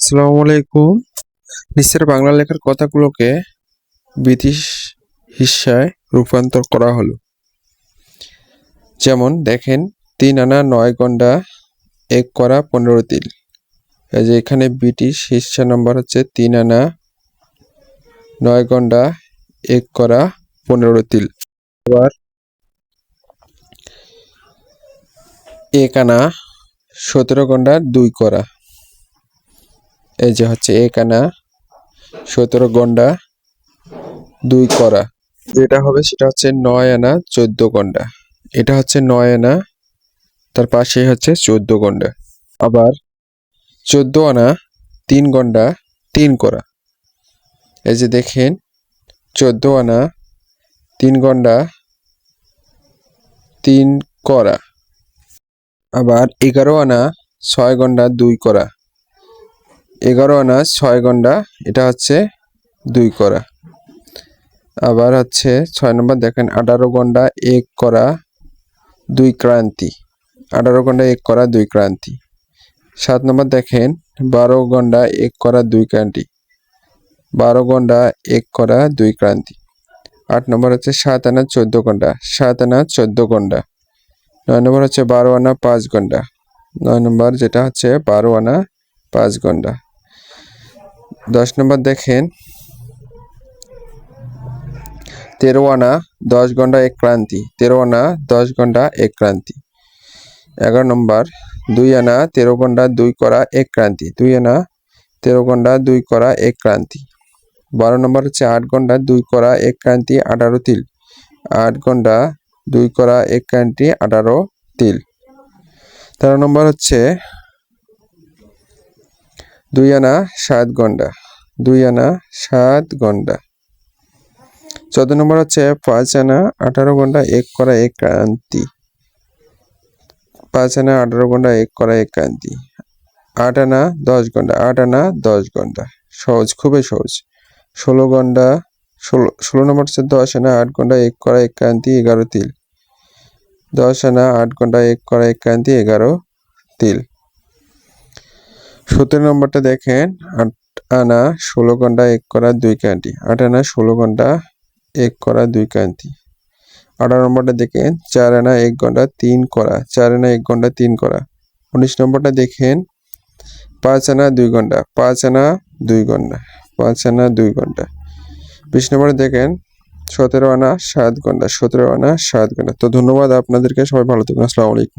আসসালামু আলাইকুম। নিচের বাংলা লেখার কথাগুলোকে ব্রিটিশ হিস্সায় রূপান্তর করা হলো। যেমন, দেখেন, তিন আনা নয় গন্ডা, এক করা পনেরো তিল। এই যে এখানে ব্রিটিশ হিস্সা নাম্বার হচ্ছে তিন আনা নয় গন্ডা, এক করা পনেরো তিল। আবার এক আনা সতেরো গন্ডা, দুই করা। এই যে হচ্ছে এক আনা সতেরো গন্ডা, দুই করা। যেটা হবে সেটা হচ্ছে নয় আনা, চোদ্দ গন্ডা। এটা হচ্ছে নয় আনা, তার পাশেই হচ্ছে চোদ্দ গন্ডা। আবার চোদ্দ আনা, তিন গন্ডা, তিন করা। এই যে দেখেন, চোদ্দ আনা, তিন গন্ডা, তিন করা। আবার এগারো আনা, ছয় গন্ডা, দুই করা। এগারো আনা ছয় গন্ডা, এটা হচ্ছে দুই করা। আবার হচ্ছে ছয় নম্বর দেখেন, আঠারো গন্ডা, এক করা, দুই ক্রান্তি। আঠারো গন্ডা, এক করা, দুই ক্রান্তি। সাত নম্বর দেখেন, বারো গন্ডা, এক করা, দুই ক্রান্তি। বারো গন্ডা, এক করা, দুই ক্রান্তি। আট নম্বর হচ্ছে সাত আনা চোদ্দ গন্ডা, সাত আনা চোদ্দ গন্ডা। নয় নম্বর হচ্ছে বারো আনা পাঁচ গন্ডা। নয় নম্বর যেটা হচ্ছে বারো আনা পাঁচ গন্ডা। দশ নম্বর দেখেন। তেরো আনা দশ ঘণ্টা এক ক্রান্তি। তেরো আনা দশ ঘণ্টা এক ক্রান্তি। এগারো নম্বর দুই আনা তেরো ঘণ্টা দুই করা এক ক্রান্তি। দুই আনা তেরো ঘণ্টা দুই করা এক ক্রান্তি। বারো নম্বর হচ্ছে আট ঘণ্টা দুই করা এক ক্রান্তি, আঠারো তিল। আট ঘণ্টা দুই করা এক ক্রান্তি, আঠারো তিল। তেরো নম্বর হচ্ছে দুই আনা সাত ঘণ্টা দুই আনা সাত ঘণ্টা চোদ্দ নম্বর হচ্ছে পাঁচ আনা আঠারো ঘণ্টা এক করা এক ক্রান্তি পাঁচ আনা আঠারো ঘণ্টা এক করা এক ক্রান্তি আট আনা দশ ঘণ্টা আট আনা দশ ঘণ্টা সহজ, খুবই সহজ। ষোলো ঘণ্টা ষোলো ষোলো নম্বর হচ্ছে দশ আনা আট ঘণ্টা এক করা এক ক্রান্তি এগারো তিল। দশ আনা আট ঘণ্টা এক করা এক ক্রান্তি এগারো তিল। সতেরো নম্বরটা দেখেন, আট আনা ষোলো ঘণ্টা এক করা দুই ক্রান্তি আট আনা ষোলো ঘণ্টা এক করা দুই ক্রান্তি আঠারো নম্বরটা দেখেন, চার আনা এক ঘণ্টা তিন করা, চার আনা এক ঘণ্টা তিন করা। উনিশ নম্বরটা দেখেন, পাঁচ আনা দুই ঘণ্টা, পাঁচ আনা দুই ঘণ্টা, পাঁচ আনা দুই ঘণ্টা। বিশ নম্বরে দেখেন, সতেরো আনা সাত ঘণ্টা, সতেরো আনা সাত ঘণ্টা। তো ধন্যবাদ আপনাদেরকে, সবাই ভালো থাকুন, আসসালামু আলাইকুম।